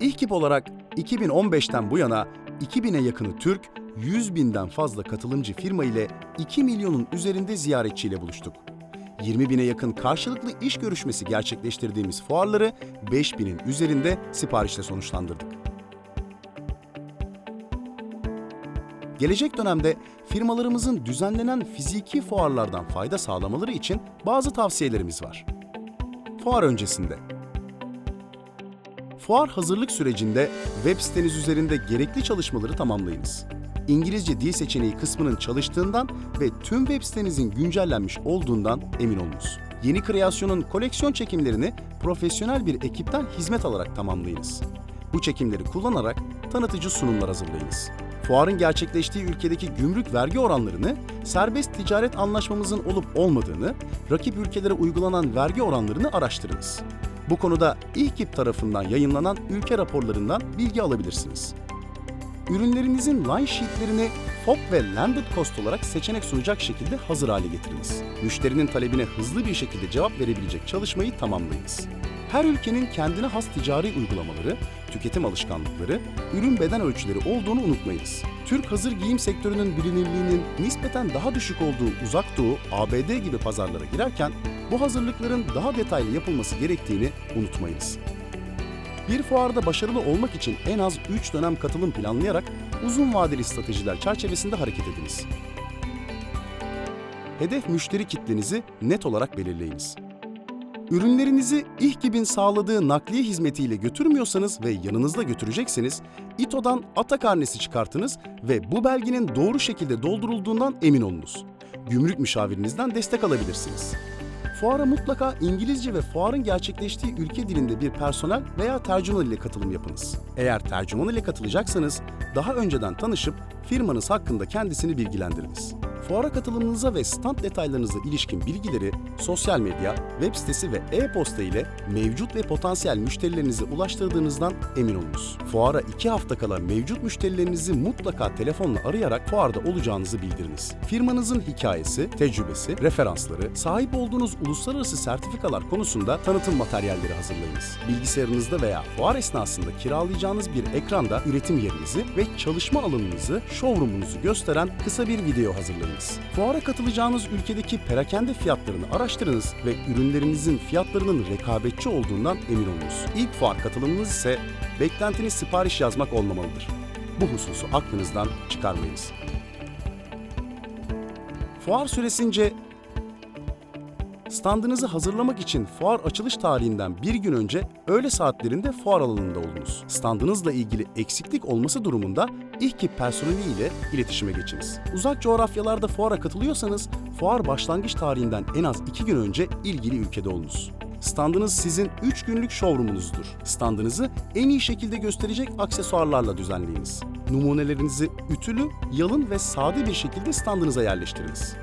İHKİP olarak 2015'ten bu yana 2000'e yakını Türk, 100 binden fazla katılımcı firma ile 2 milyonun üzerinde ziyaretçiyle buluştuk. 20 bine yakın karşılıklı iş görüşmesi gerçekleştirdiğimiz fuarları 5 binin üzerinde siparişle sonuçlandırdık. Gelecek dönemde firmalarımızın düzenlenen fiziki fuarlardan fayda sağlamaları için bazı tavsiyelerimiz var. Fuar öncesinde Fuar hazırlık sürecinde web siteniz üzerinde gerekli çalışmaları tamamlayınız. İngilizce dil seçeneği kısmının çalıştığından ve tüm web sitenizin güncellenmiş olduğundan emin olunuz. Yeni kreasyonun koleksiyon çekimlerini profesyonel bir ekipten hizmet alarak tamamlayınız. Bu çekimleri kullanarak tanıtıcı sunumlar hazırlayınız. Fuarın gerçekleştiği ülkedeki gümrük vergi oranlarını, serbest ticaret anlaşmamızın olup olmadığını, rakip ülkelere uygulanan vergi oranlarını araştırınız. Bu konuda İHKİP tarafından yayınlanan ülke raporlarından bilgi alabilirsiniz. Ürünlerinizin line sheetlerini FOB ve landed cost olarak seçenek sunacak şekilde hazır hale getiriniz. Müşterinin talebine hızlı bir şekilde cevap verebilecek çalışmayı tamamlayınız. Her ülkenin kendine has ticari uygulamaları, tüketim alışkanlıkları, ürün beden ölçüleri olduğunu unutmayınız. Türk hazır giyim sektörünün bilinirliğinin nispeten daha düşük olduğu Uzak Doğu, ABD gibi pazarlara girerken bu hazırlıkların daha detaylı yapılması gerektiğini unutmayınız. Bir fuarda başarılı olmak için en az 3 dönem katılım planlayarak uzun vadeli stratejiler çerçevesinde hareket ediniz. Hedef müşteri kitlenizi net olarak belirleyiniz. Ürünlerinizi İHKİB'in sağladığı nakliye hizmetiyle götürmüyorsanız ve yanınızda götürecekseniz, İTO'dan ata karnesi çıkartınız ve bu belgenin doğru şekilde doldurulduğundan emin olunuz. Gümrük müşavirinizden destek alabilirsiniz. Fuara mutlaka İngilizce ve fuarın gerçekleştiği ülke dilinde bir personel veya tercüman ile katılım yapınız. Eğer tercüman ile katılacaksanız daha önceden tanışıp firmanız hakkında kendisini bilgilendiriniz. Fuara katılımınıza ve stand detaylarınıza ilişkin bilgileri sosyal medya, web sitesi ve e-posta ile mevcut ve potansiyel müşterilerinize ulaştırdığınızdan emin olunuz. Fuara 2 hafta kala mevcut müşterilerinizi mutlaka telefonla arayarak fuarda olacağınızı bildiriniz. Firmanızın hikayesi, tecrübesi, referansları, sahip olduğunuz uluslararası sertifikalar konusunda tanıtım materyalleri hazırlayınız. Bilgisayarınızda veya fuar esnasında kiralayacağınız bir ekranda üretim yerinizi ve çalışma alanınızı, showroom'unuzu gösteren kısa bir video hazırlayınız. Fuara katılacağınız ülkedeki perakende fiyatlarını araştırınız ve ürünlerinizin fiyatlarının rekabetçi olduğundan emin olunuz. İlk fuar katılımınız ise beklentiniz sipariş yazmak olmamalıdır. Bu hususu aklınızdan çıkarmayınız. Fuar süresince Standınızı hazırlamak için fuar açılış tarihinden bir gün önce öğle saatlerinde fuar alanında olunuz. Standınızla ilgili eksiklik olması durumunda İHKİP personeli ile iletişime geçiniz. Uzak coğrafyalarda fuara katılıyorsanız fuar başlangıç tarihinden en az iki gün önce ilgili ülkede olunuz. Standınız sizin 3 günlük showroomunuzdur. Standınızı en iyi şekilde gösterecek aksesuarlarla düzenleyiniz. Numunelerinizi ütülü, yalın ve sade bir şekilde standınıza yerleştiriniz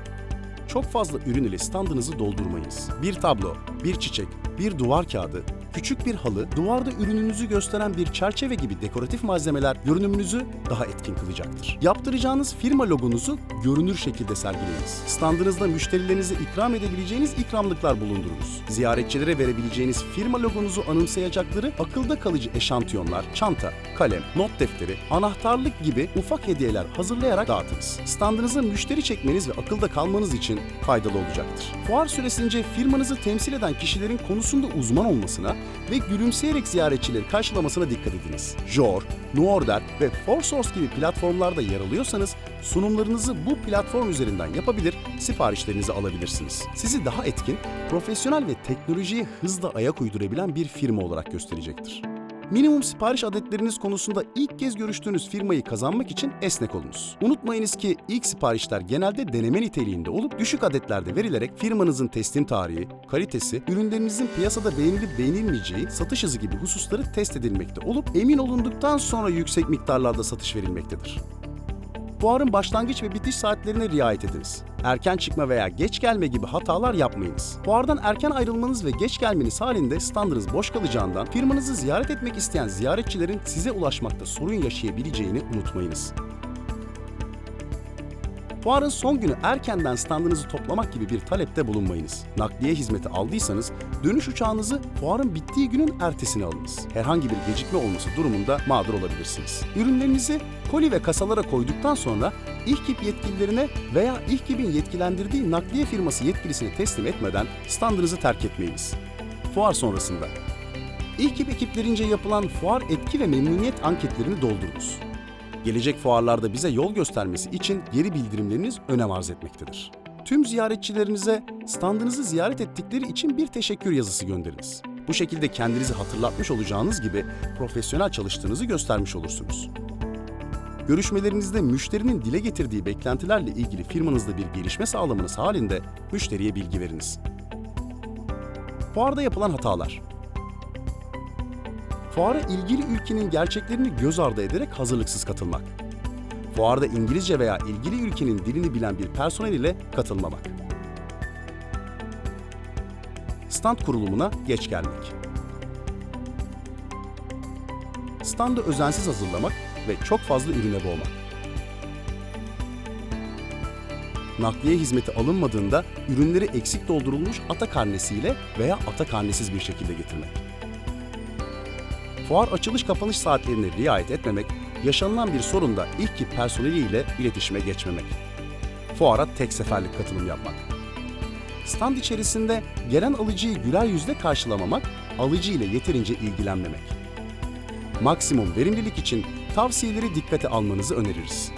çok fazla ürün ile standınızı doldurmayınız. Bir tablo, bir çiçek, bir duvar kağıdı, küçük bir halı, duvarda ürününüzü gösteren bir çerçeve gibi dekoratif malzemeler görünümünüzü daha etkin kılacaktır. Yaptıracağınız firma logonuzu görünür şekilde sergileyiniz. Standınızda müşterilerinize ikram edebileceğiniz ikramlıklar bulundurunuz. Ziyaretçilere verebileceğiniz firma logonuzu anımsayacakları akılda kalıcı eşantiyonlar, çanta, kalem, not defteri, anahtarlık gibi ufak hediyeler hazırlayarak dağıtınız. Standınıza müşteri çekmeniz ve akılda kalmanız için faydalı olacaktır. Fuar süresince firmanızı temsil eden kişilerin konusunda uzman olmasına ve gülümseyerek ziyaretçileri karşılamasına dikkat ediniz. Jor, Nuorder ve ForSource gibi platformlarda yer alıyorsanız sunumlarınızı bu platform üzerinden yapabilir, siparişlerinizi alabilirsiniz. Sizi daha etkin, profesyonel ve teknolojiye hızla ayak uydurabilen bir firma olarak gösterecektir. Minimum sipariş adetleriniz konusunda ilk kez görüştüğünüz firmayı kazanmak için esnek olunuz. Unutmayınız ki ilk siparişler genelde deneme niteliğinde olup düşük adetlerde verilerek firmanızın teslim tarihi, kalitesi, ürünlerinizin piyasada beğenilip beğenilmeyeceği, satış hızı gibi hususları test edilmekte olup emin olunduktan sonra yüksek miktarlarda satış verilmektedir. Fuarın başlangıç ve bitiş saatlerine riayet ediniz. Erken çıkma veya geç gelme gibi hatalar yapmayınız. Fuardan erken ayrılmanız ve geç gelmeniz halinde standınız boş kalacağından firmanızı ziyaret etmek isteyen ziyaretçilerin size ulaşmakta sorun yaşayabileceğini unutmayınız. Fuarın son günü erkenden standınızı toplamak gibi bir talepte bulunmayınız. Nakliye hizmeti aldıysanız dönüş uçağınızı fuarın bittiği günün ertesine alınız. Herhangi bir gecikme olması durumunda mağdur olabilirsiniz. Ürünlerinizi koli ve kasalara koyduktan sonra İHKİP yetkililerine veya İHKİP'in yetkilendirdiği nakliye firması yetkilisine teslim etmeden standınızı terk etmeyiniz. Fuar sonrasında İHKİP ekiplerince yapılan fuar etki ve memnuniyet anketlerini doldurunuz. Gelecek fuarlarda bize yol göstermesi için geri bildirimleriniz önem arz etmektedir. Tüm ziyaretçilerinize standınızı ziyaret ettikleri için bir teşekkür yazısı gönderiniz. Bu şekilde kendinizi hatırlatmış olacağınız gibi profesyonel çalıştığınızı göstermiş olursunuz. Görüşmelerinizde müşterinin dile getirdiği beklentilerle ilgili firmanızda bir gelişme sağlamanız halinde müşteriye bilgi veriniz. Fuarda yapılan hatalar Fuara ilgili ülkenin gerçeklerini göz ardı ederek hazırlıksız katılmak. Fuarda İngilizce veya ilgili ülkenin dilini bilen bir personel ile katılmamak. Stand kurulumuna geç gelmek. Standı özensiz hazırlamak ve çok fazla ürüne boğmak. Nakliye hizmeti alınmadığında ürünleri eksik doldurulmuş ata karnesiyle veya ata karnesiz bir şekilde getirmek. Fuar açılış kapanış saatlerine riayet etmemek, yaşanılan bir sorunda ilk ki personeliyle iletişime geçmemek. Fuara tek seferlik katılım yapmak. Stand içerisinde gelen alıcıyı güler yüzle karşılamamak, alıcı ile yeterince ilgilenmemek. Maksimum verimlilik için tavsiyeleri dikkate almanızı öneririz.